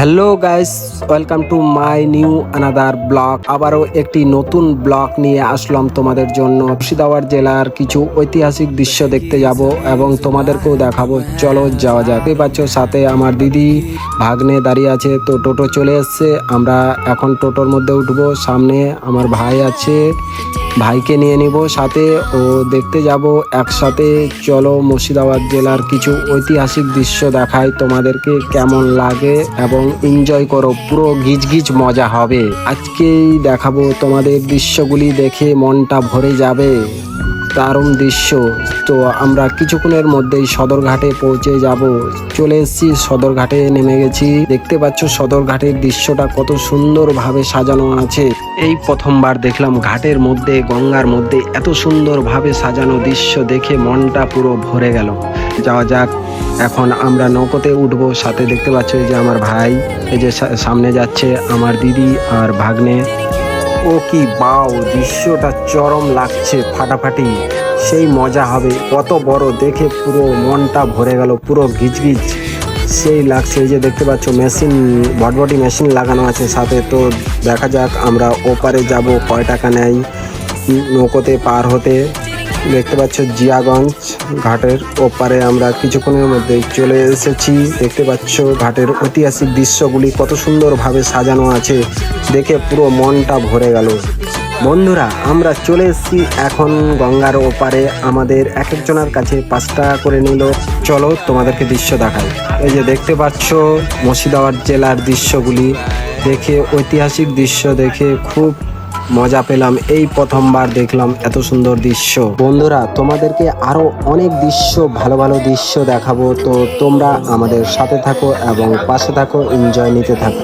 Hello guys welcome to my new another blog আবারও একটি নতুন ব্লগ নিয়ে আসলাম তোমাদের জন্য। মুর্শিদাবাদ জেলার কিছু ঐতিহাসিক দৃশ্য দেখতে যাব এবং তোমাদেরকেও দেখাবো। চলো যাওয়া যাক। পাচ্ছ, সাথে আমার দিদি ভাগ্নে দাঁড়িয়ে আছে। তো টোটো চলে এসছে। আমরা এখন টোটোর মধ্যে উঠবো। সামনে আমার ভাই আছে। ভাইকে নিয়ে নিব সাথে ও দেখতে যাব একসাথে। চলো মুর্শিদাবাদ জেলার কিছু ঐতিহাসিক দৃশ্য দেখায় তোমাদেরকে কেমন লাগে এবং এনজয় করো। পুরো গিজ গিজ মজা হবে। আজকেই দেখাবো তোমাদের দৃশ্যগুলি দেখে মনটা ভরে যাবে। দারুণ দৃশ্য। তো আমরা কিছুক্ষণের মধ্যেই সদরঘাটে পৌঁছে যাব। চলে এসেছি, সদরঘাটে নেমে গেছি। দেখতে পাচ্ছ সদরঘাটের দৃশ্যটা কত সুন্দরভাবে সাজানো আছে। এই প্রথমবার দেখলাম ঘাটের মধ্যে, গঙ্গার মধ্যে এত সুন্দরভাবে সাজানো দৃশ্য দেখে মনটা পুরো ভরে গেল। যাওয়া যাক, এখন আমরা নৌকোতে উঠবো। সাথে দেখতে পাচ্ছ যে আমার ভাই, এই যে সামনে যাচ্ছে আমার দিদি আর ভাগ্নে। ও কি বাউ, দৃশ্যটা চরম লাগছে ফাটাফাটি। সেই মজা হবে, কত বড় দেখে পুরো মনটা ভরে গেল, পুরো গিজগিজ। সেই লাগছে যে দেখতে পাচ্ছ, মেশিন, বটবটি মেশিন লাগানো আছে সাথে। তো দেখা যাক, আমরা ওপারে যাব কয় টাকা নেয় নৌকোতে পার হতে। দেখতে পাচ্ছ জিয়াগঞ্জ ঘাটের ওপারে আমরা কিছুক্ষণের মধ্যে চলে এসেছি। দেখতে পাচ্ছ ঘাটের ঐতিহাসিক দৃশ্যগুলি কত সুন্দরভাবে সাজানো আছে। দেখে পুরো মনটা ভরে গেল। বন্ধুরা, আমরা চলে এসেছি এখন গঙ্গার ওপারে। আমাদের এক একজনের কাছে পাঁচ টাকা করে নিল। চলো তোমাদেরকে দৃশ্য দেখাই। এই যে দেখতে পাচ্ছ মুর্শিদাবাদ জেলার দৃশ্যগুলি। দেখে ঐতিহাসিক দৃশ্য দেখে খুব মজা পেলাম, এই প্রথমবার দেখলাম এত সুন্দর দৃশ্য। বন্ধুরা, তোমাদেরকে আরও অনেক দৃশ্য, ভালো ভালো দৃশ্য দেখাবো। তো তোমরা আমাদের সাথে থাকো এবং পাশে থাকো এনজয় নিতে থাকো।